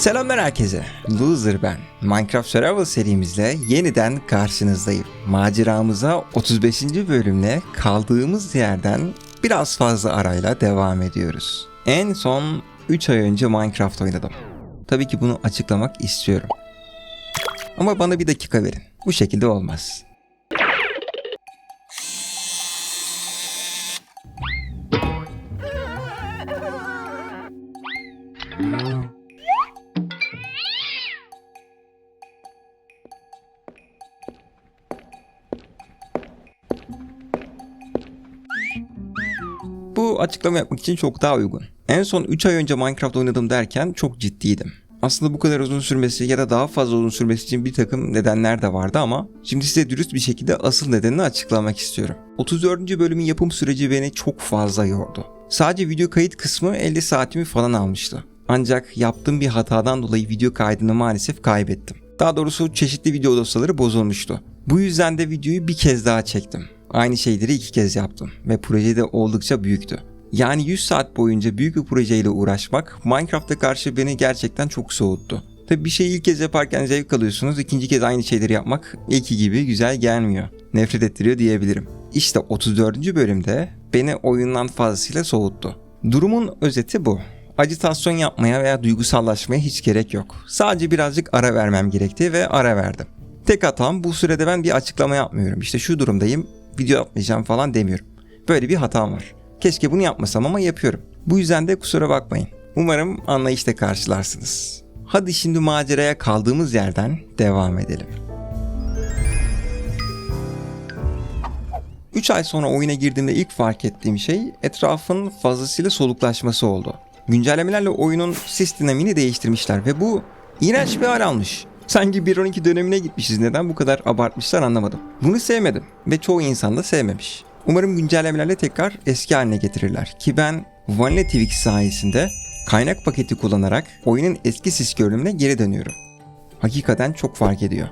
Selamlar herkese. Loser ben. Minecraft Survival serimizle yeniden karşınızdayım. Maceramıza 35. bölümle kaldığımız yerden biraz fazla arayla devam ediyoruz. En son 3 ay önce Minecraft oynadım. Tabii ki bunu açıklamak istiyorum. Ama bana bir dakika verin. Bu şekilde olmaz. Bu açıklama yapmak için çok daha uygun. En son 3 ay önce Minecraft oynadım derken çok ciddiydim. Aslında bu kadar uzun sürmesi ya da daha fazla uzun sürmesi için bir takım nedenler de vardı ama şimdi size dürüst bir şekilde asıl nedenini açıklamak istiyorum. 34. bölümün yapım süreci beni çok fazla yordu. Sadece video kayıt kısmı 50 saatimi falan almıştı. Ancak yaptığım bir hatadan dolayı video kaydını maalesef kaybettim. Daha doğrusu çeşitli video dosyaları bozulmuştu. Bu yüzden de videoyu bir kez daha çektim. Aynı şeyleri iki kez yaptım ve proje de oldukça büyüktü. Yani 100 saat boyunca büyük bir projeyle uğraşmak Minecraft'a karşı beni gerçekten çok soğuttu. Tabi bir şeyi ilk kez yaparken zevk alıyorsunuz, ikinci kez aynı şeyleri yapmak ilki gibi güzel gelmiyor. Nefret ettiriyor diyebilirim. İşte 34. bölümde beni oyundan fazlasıyla soğuttu. Durumun özeti bu. Acitasyon yapmaya veya duygusallaşmaya hiç gerek yok. Sadece birazcık ara vermem gerekti ve ara verdim. Tek hatam bu sürede ben bir açıklama yapmıyorum. İşte şu durumdayım, video atmayacağım falan demiyorum. Böyle bir hatam var. Keşke bunu yapmasam ama yapıyorum. Bu yüzden de kusura bakmayın. Umarım anlayışla karşılarsınız. Hadi şimdi maceraya kaldığımız yerden devam edelim. 3 ay sonra oyuna girdiğimde ilk fark ettiğim şey etrafın fazlasıyla soluklaşması oldu. Güncellemelerle oyunun sis dinamini değiştirmişler ve bu iğrenç bir hal almış. Sanki 1.12 dönemine gitmişiz neden bu kadar abartmışlar anlamadım. Bunu sevmedim ve çoğu insan da sevmemiş. Umarım güncellemelerle tekrar eski haline getirirler ki ben Vanilla sayesinde kaynak paketi kullanarak oyunun eski sis görünümüne geri dönüyorum. Hakikaten çok fark ediyor.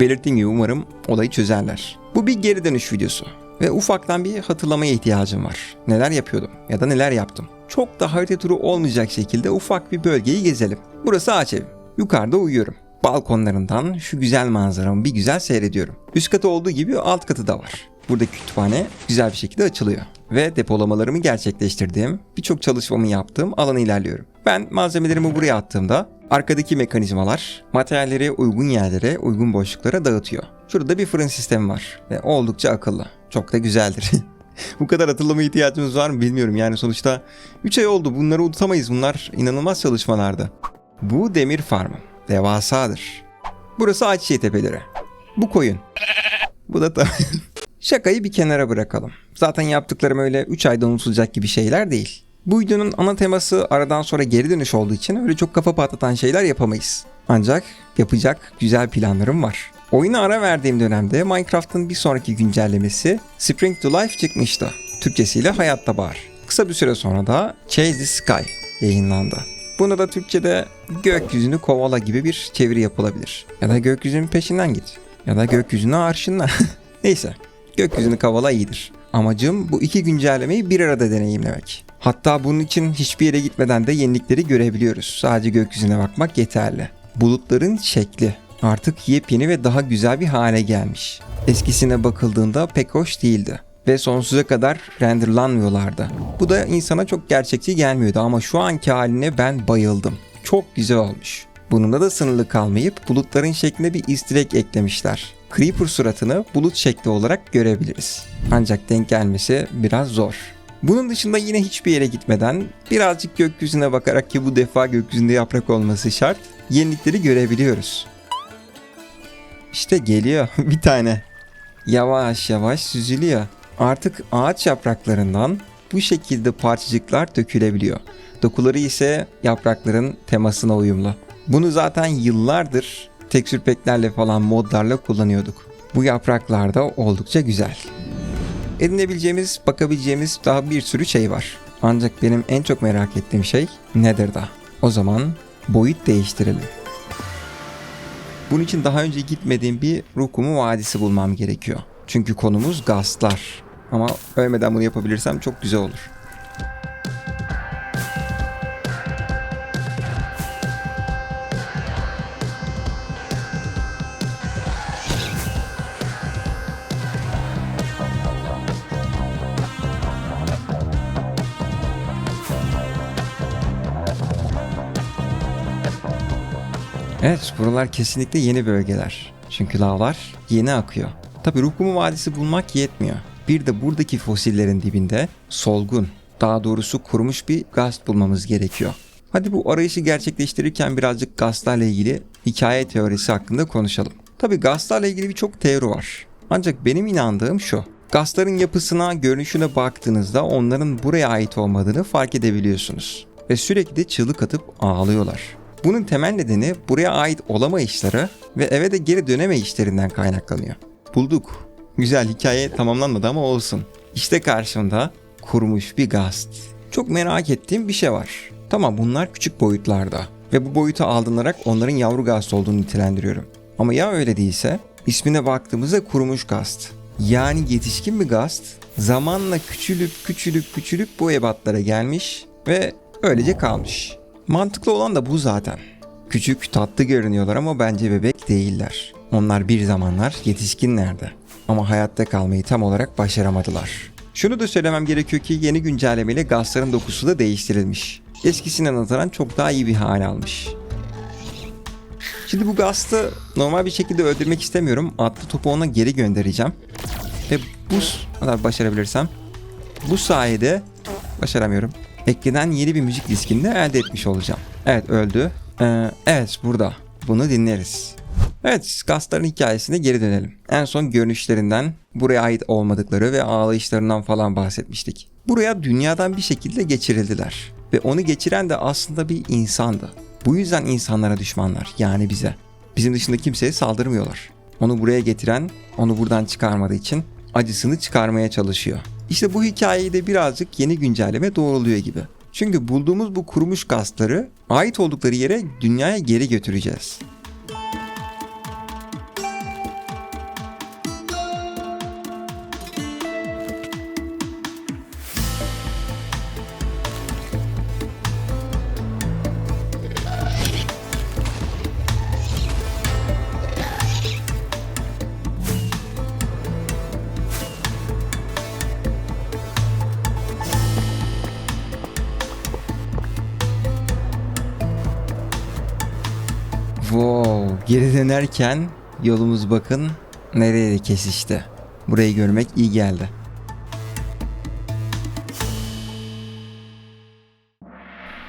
Belirttiğim gibi umarım olayı çözerler. Bu bir geri dönüş videosu ve ufaktan bir hatırlamaya ihtiyacım var. Neler yapıyordum ya da neler yaptım. Çok da harita turu olmayacak şekilde ufak bir bölgeyi gezelim. Burası ağaç evim. Yukarıda uyuyorum. Balkonlarından şu güzel manzaramı bir güzel seyrediyorum. Üst katı olduğu gibi alt katı da var. Burada kütüphane güzel bir şekilde açılıyor. Ve depolamalarımı gerçekleştirdiğim, birçok çalışmamı yaptığım alana ilerliyorum. Ben malzemelerimi buraya attığımda arkadaki mekanizmalar materyalleri uygun yerlere, uygun boşluklara dağıtıyor. Şurada bir fırın sistemi var ve oldukça akıllı. Çok da güzeldir. Bu kadar hatırlama ihtiyacımız var mı bilmiyorum. Yani sonuçta 3 ay oldu. Bunları unutamayız. Bunlar inanılmaz çalışmalardı. Bu demir farmı. Devasadır. Burası Ayçiçeği Tepeleri. Bu koyun. Bu da tabii. Şakayı bir kenara bırakalım. Zaten yaptıklarım öyle 3 ayda unutulacak gibi şeyler değil. Bu videonun ana teması aradan sonra geri dönüş olduğu için öyle çok kafa patlatan şeyler yapamayız. Ancak yapacak güzel planlarım var. Oyuna ara verdiğim dönemde Minecraft'ın bir sonraki güncellemesi Spring to Life çıkmıştı. Türkçesiyle Hayatta Bahar. Kısa bir süre sonra da Chase the Sky yayınlandı. Buna da Türkçe'de gökyüzünü kovala gibi bir çeviri yapılabilir. Ya da gökyüzünün peşinden git. Ya da gökyüzünü arşınla. Neyse gökyüzünü kovala iyidir. Amacım bu iki güncellemeyi bir arada deneyimlemek. Hatta bunun için hiçbir yere gitmeden de yenilikleri görebiliyoruz. Sadece gökyüzüne bakmak yeterli. Bulutların şekli artık yepyeni ve daha güzel bir hale gelmiş. Eskisine bakıldığında pek hoş değildi ve sonsuza kadar renderlanmıyorlardı. Bu da insana çok gerçekçi gelmiyordu ama şu anki haline ben bayıldım. Çok güzel olmuş. Bununla da sınırlı kalmayıp bulutların şeklinde bir egg eklemişler. Creeper suratını bulut şekli olarak görebiliriz. Ancak denk gelmesi biraz zor. Bunun dışında yine hiçbir yere gitmeden birazcık gökyüzüne bakarak ki bu defa gökyüzünde yaprak olması şart yenilikleri görebiliyoruz. İşte geliyor bir tane. Yavaş yavaş süzülüyor. Artık ağaç yapraklarından bu şekilde parçacıklar dökülebiliyor. Dokuları ise yaprakların temasına uyumlu. Bunu zaten yıllardır tekstür peklerle falan modlarla kullanıyorduk. Bu yapraklar da oldukça güzel. Edinebileceğimiz, bakabileceğimiz daha bir sürü şey var. Ancak benim en çok merak ettiğim şey nedir da? O zaman boyut değiştirelim. Bunun için daha önce gitmediğim bir Rukumu Vadisi bulmam gerekiyor. Çünkü konumuz gastlar. Ama ölmeden bunu yapabilirsem çok güzel olur. Evet, buralar kesinlikle yeni bölgeler. Çünkü lavlar yeni akıyor. Tabi Rukumu Vadisi bulmak yetmiyor. Bir de buradaki fosillerin dibinde solgun, daha doğrusu kurumuş bir gaz bulmamız gerekiyor. Hadi bu arayışı gerçekleştirirken birazcık gazlarla ilgili hikaye teorisi hakkında konuşalım. Tabi gazlarla ilgili birçok teori var. Ancak benim inandığım şu. Gazların yapısına, görünüşüne baktığınızda onların buraya ait olmadığını fark edebiliyorsunuz. Ve sürekli çığlık atıp ağlıyorlar. Bunun temel nedeni buraya ait olamayışları ve eve de geri dönemeyişlerinden kaynaklanıyor. Bulduk. Güzel hikaye tamamlanmadı ama olsun. İşte karşımda kurumuş bir gast. Çok merak ettiğim bir şey var. Tamam bunlar küçük boyutlarda ve bu boyuta aldınarak onların yavru gast olduğunu nitelendiriyorum. Ama ya öyle değilse ismine baktığımızda kurumuş gast. Yani yetişkin bir gast zamanla küçülüp küçülüp küçülüp bu ebatlara gelmiş ve öylece kalmış. Mantıklı olan da bu zaten. Küçük tatlı görünüyorlar ama bence bebek değiller. Onlar bir zamanlar yetişkinlerdi. Ama hayatta kalmayı tam olarak başaramadılar. Şunu da söylemem gerekiyor ki yeni güncellemeyle gazların dokusu da değiştirilmiş. Eskisine nazaran çok daha iyi bir hale almış. Şimdi bu Gast'ı normal bir şekilde öldürmek istemiyorum. Atlı topu ona geri göndereceğim. Ve bu kadar başarabilirsem bu sayede başaramıyorum. Eklenen yeni bir müzik diskini de elde etmiş olacağım. Evet öldü. Ee, evet burada. Bunu dinleriz. Evet Gastların hikayesine geri dönelim. En son görünüşlerinden, buraya ait olmadıkları ve ağlayışlarından falan bahsetmiştik. Buraya dünyadan bir şekilde geçirildiler. Ve onu geçiren de aslında bir insandı. Bu yüzden insanlara düşmanlar yani bize. Bizim dışında kimseye saldırmıyorlar. Onu buraya getiren onu buradan çıkarmadığı için acısını çıkarmaya çalışıyor. İşte bu hikayeyi de birazcık yeni güncelleme doğruluyor gibi. Çünkü bulduğumuz bu kurumuş gazları ait oldukları yere dünyaya geri götüreceğiz. Wow, geri dönerken yolumuz bakın nereye kesişti. Burayı görmek iyi geldi.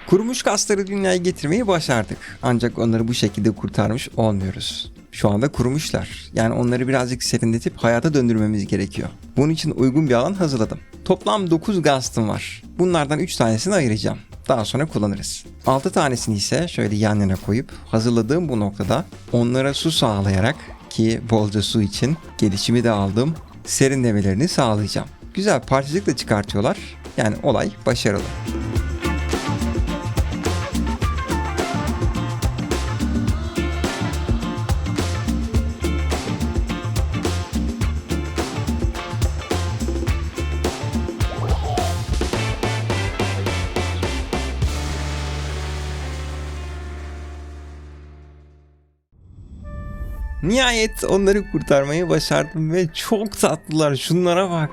Kurumuş kasları dünyaya getirmeyi başardık. Ancak onları bu şekilde kurtarmış olmuyoruz. Şu anda kurumuşlar. Yani onları birazcık serinletip hayata döndürmemiz gerekiyor. Bunun için uygun bir alan hazırladım. Toplam 9 gastım var. Bunlardan 3 tanesini ayıracağım. Daha sonra kullanırız. 6 tanesini ise şöyle yan yana koyup hazırladığım bu noktada onlara su sağlayarak ki bolca su için gelişimi de aldım. Serinlemelerini sağlayacağım. Güzel parçacık da çıkartıyorlar. Yani olay başarılı. Nihayet onları kurtarmayı başardım ve çok tatlılar. Şunlara bak.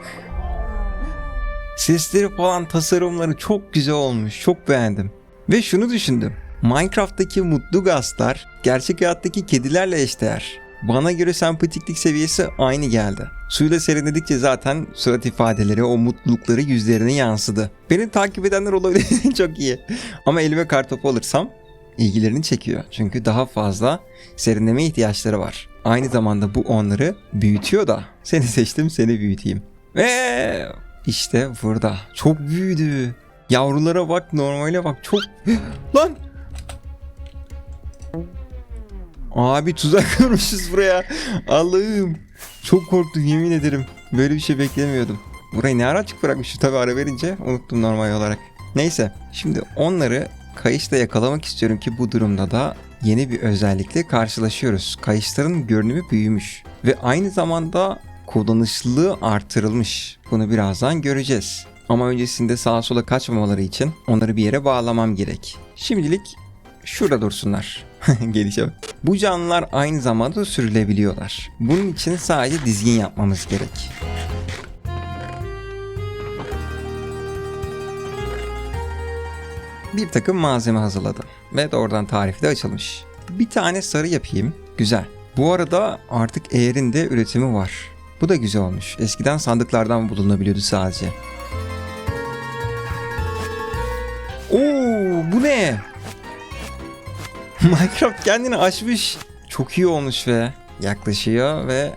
Sesleri falan tasarımları çok güzel olmuş. Çok beğendim. Ve şunu düşündüm. Minecraft'taki mutlu gazlar gerçek hayattaki kedilerle eşdeğer. Bana göre sempatiklik seviyesi aynı geldi. Suyla serinledikçe zaten surat ifadeleri, o mutlulukları yüzlerine yansıdı. Beni takip edenler olabilir çok iyi. Ama elime kartopu alırsam ilgilerini çekiyor. Çünkü daha fazla serinleme ihtiyaçları var. Aynı zamanda bu onları büyütüyor da. Seni seçtim seni büyüteyim. Ve işte burada. Çok büyüdü. Yavrulara bak normale bak çok... Lan! Abi tuzak kurmuşuz buraya. Allah'ım. Çok korktum yemin ederim. Böyle bir şey beklemiyordum. Burayı ne ara açık bırakmışım tabi ara verince unuttum normal olarak. Neyse şimdi onları kayışla yakalamak istiyorum ki bu durumda da yeni bir özellikle karşılaşıyoruz. Kayışların görünümü büyümüş ve aynı zamanda kullanışlılığı artırılmış. Bunu birazdan göreceğiz. Ama öncesinde sağa sola kaçmamaları için onları bir yere bağlamam gerek. Şimdilik şurada dursunlar. Gelişe. Bu canlılar aynı zamanda sürülebiliyorlar. Bunun için sadece dizgin yapmamız gerek. Bir takım malzeme hazırladım ve doğrudan tarifi de açılmış. Bir tane sarı yapayım. Güzel. Bu arada artık eğerin de üretimi var. Bu da güzel olmuş. Eskiden sandıklardan bulunabiliyordu sadece. Oo, bu ne? Minecraft kendini açmış. Çok iyi olmuş ve yaklaşıyor ve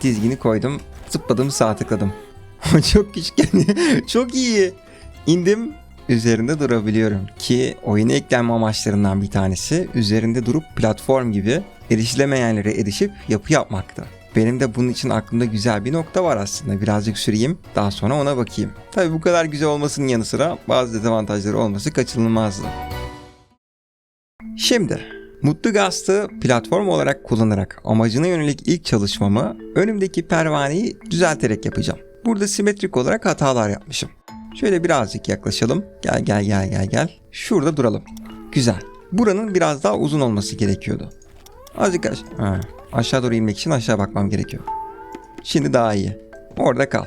dizgini koydum. Zıpladım sağ tıkladım. Çok küçük. Çok iyi. İndim üzerinde durabiliyorum ki oyuna eklenme amaçlarından bir tanesi üzerinde durup platform gibi erişilemeyenlere erişip yapı yapmaktı. Benim de bunun için aklımda güzel bir nokta var aslında. Birazcık süreyim daha sonra ona bakayım. Tabi bu kadar güzel olmasının yanı sıra bazı dezavantajları olması kaçınılmazdı. Şimdi Mutlu Gaz'ı platform olarak kullanarak amacına yönelik ilk çalışmamı önümdeki pervaneyi düzelterek yapacağım. Burada simetrik olarak hatalar yapmışım. Şöyle birazcık yaklaşalım. Gel gel gel gel gel. Şurada duralım. Güzel. Buranın biraz daha uzun olması gerekiyordu. Azıcık aş- ha, aşağı doğru inmek için aşağı bakmam gerekiyor. Şimdi daha iyi. Orada kal.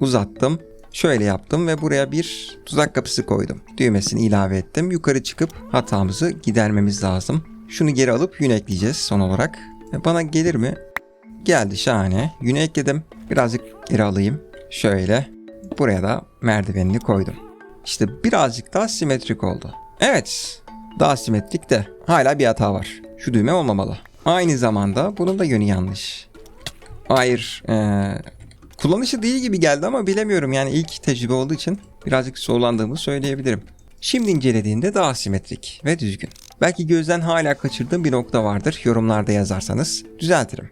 Uzattım. Şöyle yaptım ve buraya bir tuzak kapısı koydum. Düğmesini ilave ettim. Yukarı çıkıp hatamızı gidermemiz lazım. Şunu geri alıp yün ekleyeceğiz son olarak. E, Bana gelir mi? Geldi şahane. Yünü ekledim. Birazcık geri alayım. Şöyle. Buraya da merdivenini koydum. İşte birazcık daha simetrik oldu. Evet. Daha simetrik de hala bir hata var. Şu düğme olmamalı. Aynı zamanda bunun da yönü yanlış. Hayır. eee, kullanışı değil gibi geldi ama bilemiyorum. Yani ilk tecrübe olduğu için birazcık zorlandığımı söyleyebilirim. Şimdi incelediğinde daha simetrik ve düzgün. Belki gözden hala kaçırdığım bir nokta vardır. Yorumlarda yazarsanız düzeltirim.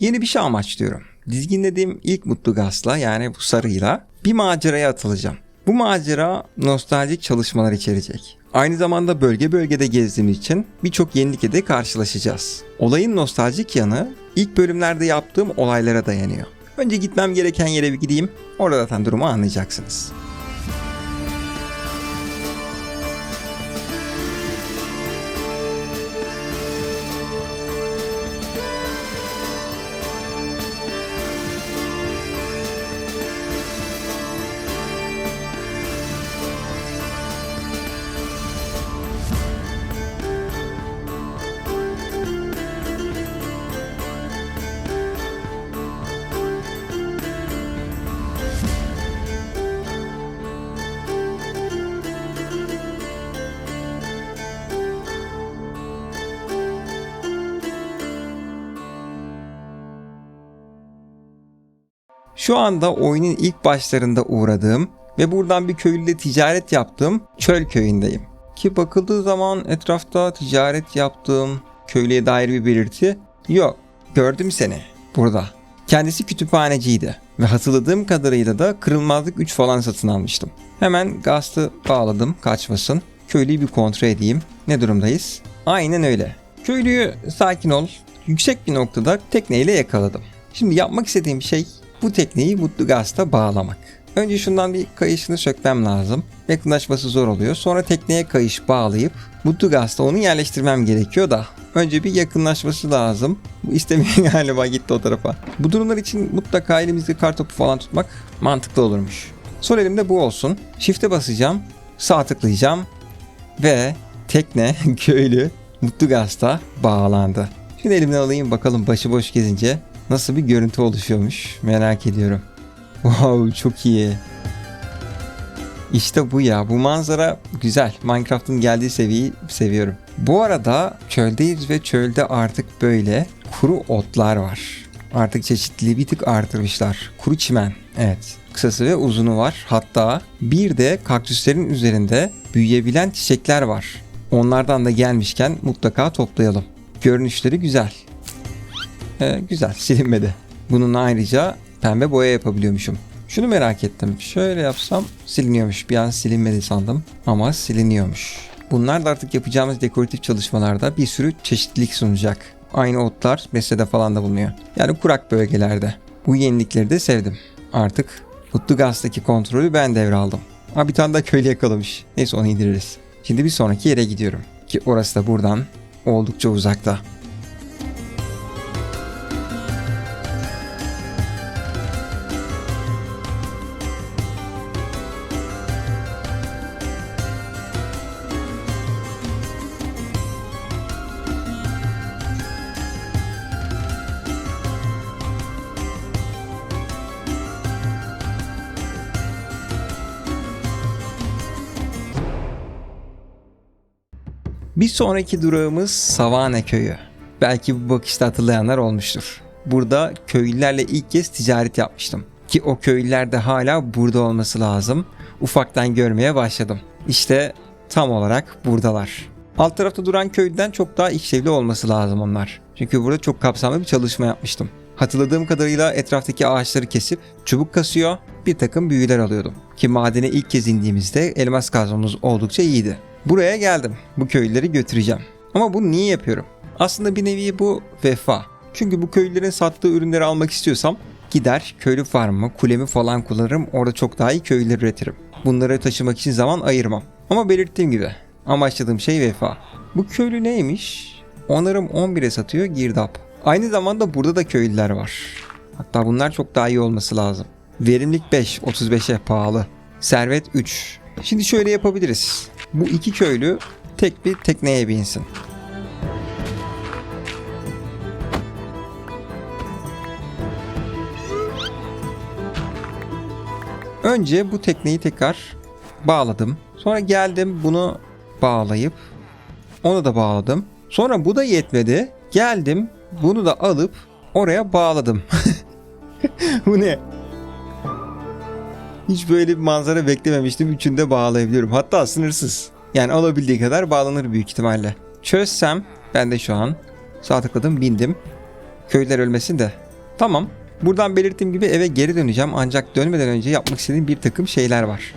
Yeni bir şey amaçlıyorum. Dizginlediğim ilk mutlu gazla yani bu sarıyla bir maceraya atılacağım. Bu macera nostaljik çalışmalar içerecek. Aynı zamanda bölge bölgede gezdiğimiz için birçok yenilikle de karşılaşacağız. Olayın nostaljik yanı ilk bölümlerde yaptığım olaylara dayanıyor. Önce gitmem gereken yere bir gideyim. Orada zaten durumu anlayacaksınız. Şu anda oyunun ilk başlarında uğradığım ve buradan bir köylüyle ticaret yaptığım çöl köyündeyim. Ki bakıldığı zaman etrafta ticaret yaptığım köylüye dair bir belirti yok. Gördüm seni burada. Kendisi kütüphaneciydi ve hatırladığım kadarıyla da kırılmazlık 3 falan satın almıştım. Hemen gazı bağladım kaçmasın. Köylüyü bir kontrol edeyim. Ne durumdayız? Aynen öyle. Köylüyü sakin ol. Yüksek bir noktada tekneyle yakaladım. Şimdi yapmak istediğim şey bu tekneyi Mutlu Gaz'da bağlamak. Önce şundan bir kayışını sökmem lazım. Yakınlaşması zor oluyor. Sonra tekneye kayış bağlayıp Mutlu Gaz'da onu yerleştirmem gerekiyor da. Önce bir yakınlaşması lazım. Bu istemiyor galiba gitti o tarafa. Bu durumlar için mutlaka elimizde kartopu falan tutmak mantıklı olurmuş. Sol elimde bu olsun. Shift'e basacağım. Sağ tıklayacağım. Ve tekne köylü Mutlu Gaz'da bağlandı. Şimdi elimden alayım bakalım başıboş gezince nasıl bir görüntü oluşuyormuş merak ediyorum. Wow çok iyi. İşte bu ya. Bu manzara güzel. Minecraft'ın geldiği seviyeyi seviyorum. Bu arada çöldeyiz ve çölde artık böyle kuru otlar var. Artık çeşitliliği bir tık artırmışlar. Kuru çimen. Evet. Kısası ve uzunu var. Hatta bir de kaktüslerin üzerinde büyüyebilen çiçekler var. Onlardan da gelmişken mutlaka toplayalım. Görünüşleri güzel. Ee, güzel silinmedi. Bununla ayrıca pembe boya yapabiliyormuşum. Şunu merak ettim. Şöyle yapsam siliniyormuş. Bir an silinmedi sandım ama siliniyormuş. Bunlar da artık yapacağımız dekoratif çalışmalarda bir sürü çeşitlilik sunacak. Aynı otlar Besse'de falan da bulunuyor. Yani kurak bölgelerde. Bu yenilikleri de sevdim. Artık Mutlu Gaz'daki kontrolü ben devraldım. Ha bir tane daha köylü yakalamış. Neyse onu indiririz. Şimdi bir sonraki yere gidiyorum. Ki orası da buradan oldukça uzakta. Bir sonraki durağımız Savane Köyü. Belki bu bakışta hatırlayanlar olmuştur. Burada köylülerle ilk kez ticaret yapmıştım. Ki o köylüler de hala burada olması lazım. Ufaktan görmeye başladım. İşte tam olarak buradalar. Alt tarafta duran köylüden çok daha işlevli olması lazım onlar. Çünkü burada çok kapsamlı bir çalışma yapmıştım. Hatırladığım kadarıyla etraftaki ağaçları kesip çubuk kasıyor, bir takım büyüler alıyordum. Ki madene ilk kez indiğimizde elmas kazmamız oldukça iyiydi. Buraya geldim. Bu köylüleri götüreceğim. Ama bunu niye yapıyorum? Aslında bir nevi bu vefa. Çünkü bu köylülerin sattığı ürünleri almak istiyorsam gider köylü farmımı, kulemi falan kullanırım. Orada çok daha iyi köylüler üretirim. Bunları taşımak için zaman ayırmam. Ama belirttiğim gibi amaçladığım şey vefa. Bu köylü neymiş? Onarım 11'e satıyor girdap. Aynı zamanda burada da köylüler var. Hatta bunlar çok daha iyi olması lazım. Verimlilik 5, 35'e pahalı. Servet 3. Şimdi şöyle yapabiliriz. Bu iki köylü tek bir tekneye binsin. Önce bu tekneyi tekrar bağladım. Sonra geldim bunu bağlayıp onu da bağladım. Sonra bu da yetmedi. Geldim bunu da alıp oraya bağladım. bu ne? Hiç böyle bir manzara beklememiştim. Üçünü de bağlayabiliyorum. Hatta sınırsız. Yani alabildiği kadar bağlanır büyük ihtimalle. Çözsem ben de şu an sağ tıkladım bindim. Köylüler ölmesin de. Tamam. Buradan belirttiğim gibi eve geri döneceğim ancak dönmeden önce yapmak istediğim bir takım şeyler var.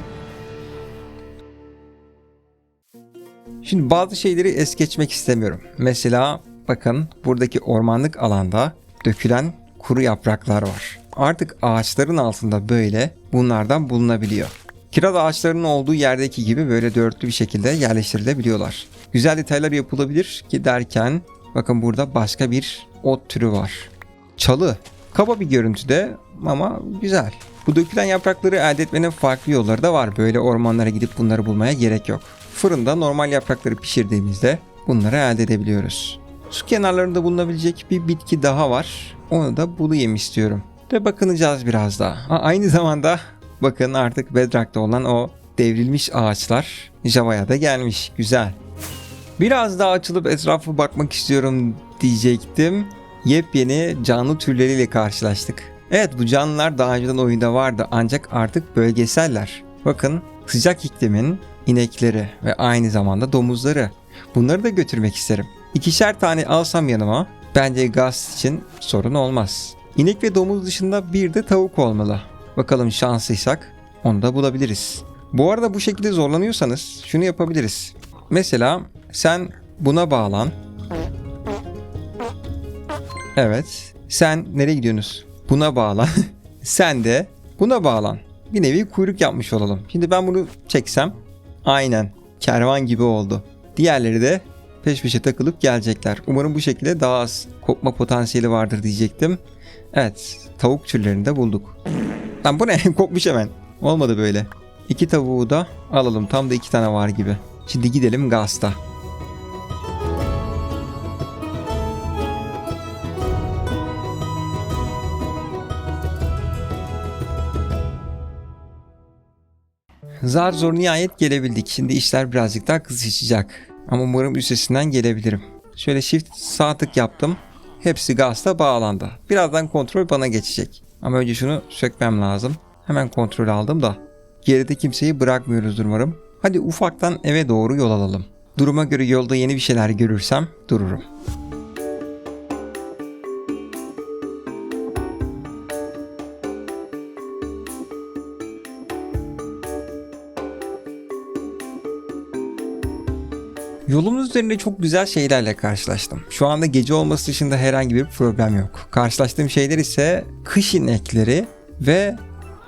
Şimdi bazı şeyleri es geçmek istemiyorum. Mesela bakın buradaki ormanlık alanda dökülen kuru yapraklar var. Artık ağaçların altında böyle bunlardan bulunabiliyor. Kiraz ağaçlarının olduğu yerdeki gibi böyle dörtlü bir şekilde yerleştirilebiliyorlar. Güzel detaylar yapılabilir ki derken bakın burada başka bir ot türü var. Çalı. Kaba bir görüntüde ama güzel. Bu dökülen yaprakları elde etmenin farklı yolları da var. Böyle ormanlara gidip bunları bulmaya gerek yok. Fırında normal yaprakları pişirdiğimizde bunları elde edebiliyoruz. Su kenarlarında bulunabilecek bir bitki daha var. Onu da bulayım istiyorum. Ve bakınacağız biraz daha. Ha, aynı zamanda bakın artık Bedrock'ta olan o devrilmiş ağaçlar Java'ya da gelmiş. Güzel. Biraz daha açılıp etrafa bakmak istiyorum diyecektim. Yepyeni canlı türleriyle karşılaştık. Evet bu canlılar daha önceden oyunda vardı ancak artık bölgeseller. Bakın sıcak iklimin inekleri ve aynı zamanda domuzları. Bunları da götürmek isterim. İkişer tane alsam yanıma bence gaz için sorun olmaz. İnek ve domuz dışında bir de tavuk olmalı. Bakalım şanslıysak onu da bulabiliriz. Bu arada bu şekilde zorlanıyorsanız şunu yapabiliriz. Mesela sen buna bağlan. Evet. Sen nereye gidiyorsunuz? Buna bağlan. sen de buna bağlan. Bir nevi kuyruk yapmış olalım. Şimdi ben bunu çeksem aynen kervan gibi oldu. Diğerleri de peş peşe takılıp gelecekler. Umarım bu şekilde daha az kopma potansiyeli vardır diyecektim. Evet, tavuk türlerini de bulduk. Lan bu ne? Kopmuş hemen. Olmadı böyle. İki tavuğu da alalım. Tam da iki tane var gibi. Şimdi gidelim Gaz'da. Zar zor nihayet gelebildik. Şimdi işler birazcık daha kızışacak. Ama umarım üstesinden gelebilirim. Şöyle shift sağ tık yaptım. Hepsi gazla bağlandı. Birazdan kontrol bana geçecek. Ama önce şunu sökmem lazım. Hemen kontrol aldım da. Geride kimseyi bırakmıyoruz umarım. Hadi ufaktan eve doğru yol alalım. Duruma göre yolda yeni bir şeyler görürsem dururum. Yolumuz üzerinde çok güzel şeylerle karşılaştım. Şu anda gece olması dışında herhangi bir problem yok. Karşılaştığım şeyler ise kış inekleri ve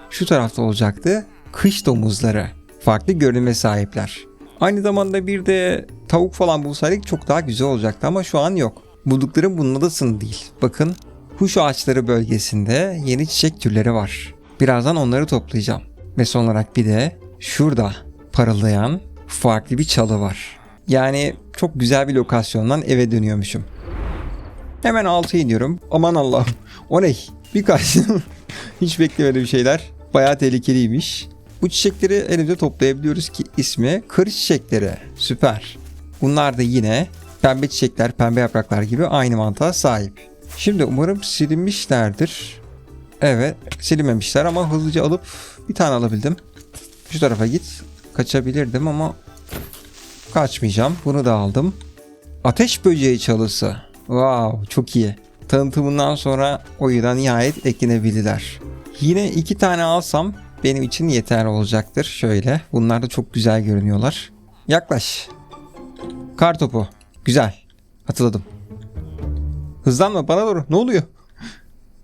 şu tarafta olacaktı kış domuzları. Farklı görünüme sahipler. Aynı zamanda bir de tavuk falan bulsaydık çok daha güzel olacaktı ama şu an yok. Bulduklarım bununla da değil. Bakın kuş ağaçları bölgesinde yeni çiçek türleri var. Birazdan onları toplayacağım. Ve son olarak bir de şurada parıldayan farklı bir çalı var. Yani çok güzel bir lokasyondan eve dönüyormuşum. Hemen alta iniyorum. Aman Allah'ım. O ne? Birkaç. Hiç beklemedim şeyler. Bayağı tehlikeliymiş. Bu çiçekleri elimizde toplayabiliyoruz ki ismi kır çiçekleri. Süper. Bunlar da yine pembe çiçekler, pembe yapraklar gibi aynı mantığa sahip. Şimdi umarım silinmişlerdir. Evet silinmemişler ama hızlıca alıp bir tane alabildim. Şu tarafa git. Kaçabilirdim ama kaçmayacağım. Bunu da aldım. Ateş böceği çalısı. Wow çok iyi. Tanıtımından sonra oyuna nihayet eklenebildiler. Yine iki tane alsam benim için yeterli olacaktır. Şöyle. Bunlar da çok güzel görünüyorlar. Yaklaş. Kar topu. Güzel. Hatırladım. Hızlanma bana doğru. Ne oluyor?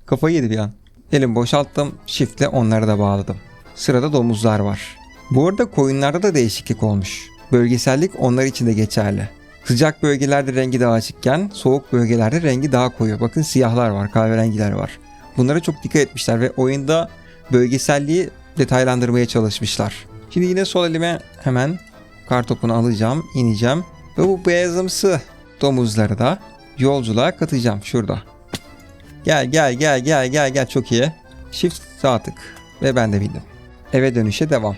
Kafayı yedi bir an. Elim boşalttım. Shift'le onları da bağladım. Sırada domuzlar var. Bu arada koyunlarda da değişiklik olmuş. Bölgesellik onlar için de geçerli. Sıcak bölgelerde rengi daha açıkken soğuk bölgelerde rengi daha koyu. Bakın siyahlar var, kahverengiler var. Bunlara çok dikkat etmişler ve oyunda bölgeselliği detaylandırmaya çalışmışlar. Şimdi yine sol elime hemen kartopunu alacağım, ineceğim ve bu beyazımsı domuzları da yolculuğa katacağım şurada. Gel gel gel gel gel gel çok iyi. Shift sağ tık ve ben de bindim. Eve dönüşe devam.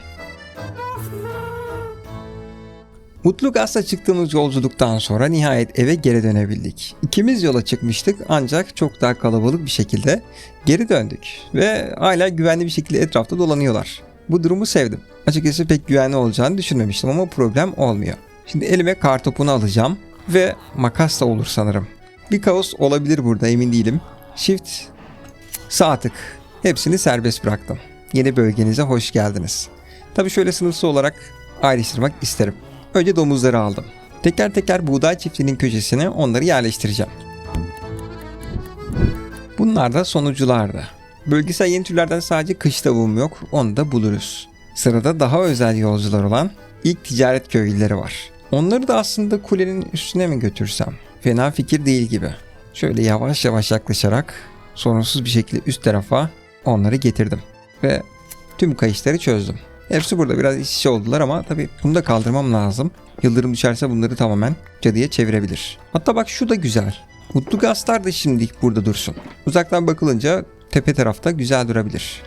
Mutlu Gaz'la çıktığımız yolculuktan sonra nihayet eve geri dönebildik. İkimiz yola çıkmıştık ancak çok daha kalabalık bir şekilde geri döndük. Ve hala güvenli bir şekilde etrafta dolanıyorlar. Bu durumu sevdim. Açıkçası pek güvenli olacağını düşünmemiştim ama problem olmuyor. Şimdi elime kartopunu alacağım ve makas da olur sanırım. Bir kaos olabilir burada emin değilim. Shift sağ tık. Hepsini serbest bıraktım. Yeni bölgenize hoş geldiniz. Tabi şöyle sınıfsal olarak ayrıştırmak isterim. Önce domuzları aldım. Teker teker buğday çiftliğinin köşesine onları yerleştireceğim. Bunlar da sonuculardı. Bölgesel yeni türlerden sadece kış tavuğum yok, onu da buluruz. Sırada daha özel yolcular olan ilk ticaret köylüleri var. Onları da aslında kulenin üstüne mi götürsem? Fena fikir değil gibi. Şöyle yavaş yavaş yaklaşarak sorunsuz bir şekilde üst tarafa onları getirdim. Ve tüm kayışları çözdüm. Hepsi burada biraz iç oldular ama tabii bunu da kaldırmam lazım. Yıldırım düşerse bunları tamamen cadıya çevirebilir. Hatta bak şu da güzel. Mutlu gazlar da şimdilik burada dursun. Uzaktan bakılınca tepe tarafta güzel durabilir.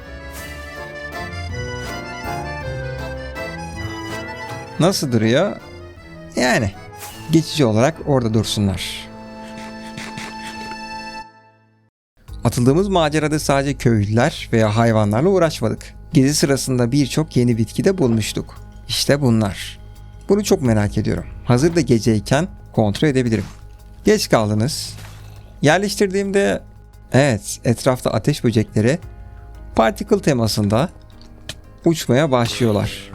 Nasıl duruyor? Yani geçici olarak orada dursunlar. Atıldığımız macerada sadece köylüler veya hayvanlarla uğraşmadık. Gezi sırasında birçok yeni bitki de bulmuştuk. İşte bunlar. Bunu çok merak ediyorum. Hazır da geceyken kontrol edebilirim. Geç kaldınız. Yerleştirdiğimde evet etrafta ateş böcekleri particle temasında uçmaya başlıyorlar.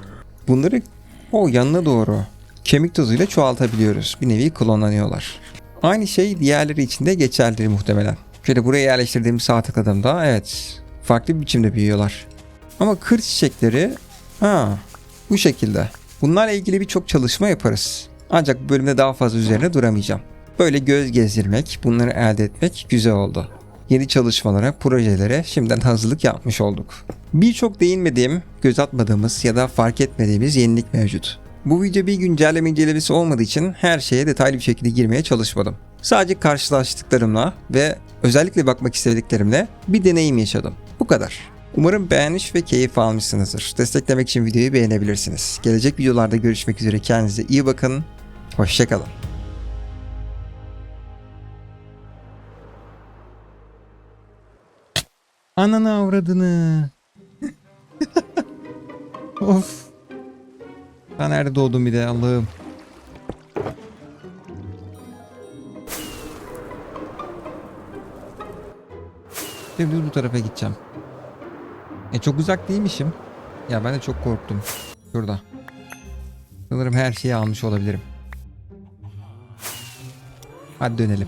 Bunları o yanına doğru kemik tozuyla çoğaltabiliyoruz. Bir nevi klonlanıyorlar. Aynı şey diğerleri için de geçerlidir muhtemelen. Şöyle buraya yerleştirdiğim sağ tıkladığımda evet farklı bir biçimde büyüyorlar. Ama kır çiçekleri ha bu şekilde. Bunlarla ilgili birçok çalışma yaparız. Ancak bu bölümde daha fazla üzerine duramayacağım. Böyle göz gezdirmek, bunları elde etmek güzel oldu. Yeni çalışmalara, projelere şimdiden hazırlık yapmış olduk. Birçok değinmediğim, göz atmadığımız ya da fark etmediğimiz yenilik mevcut. Bu video bir güncelleme incelemesi olmadığı için her şeye detaylı bir şekilde girmeye çalışmadım. Sadece karşılaştıklarımla ve özellikle bakmak istediklerimle bir deneyim yaşadım. Bu kadar. Umarım beğenmiş ve keyif almışsınızdır. Desteklemek için videoyu beğenebilirsiniz. Gelecek videolarda görüşmek üzere. Kendinize iyi bakın. Hoşçakalın. Ananı avradını. of. Ben nerede doğdum bir de Allah'ım. Şimdi bu tarafa gideceğim. E çok uzak değilmişim. Ya ben de çok korktum. Şurada. Sanırım her şeyi almış olabilirim. Hadi dönelim.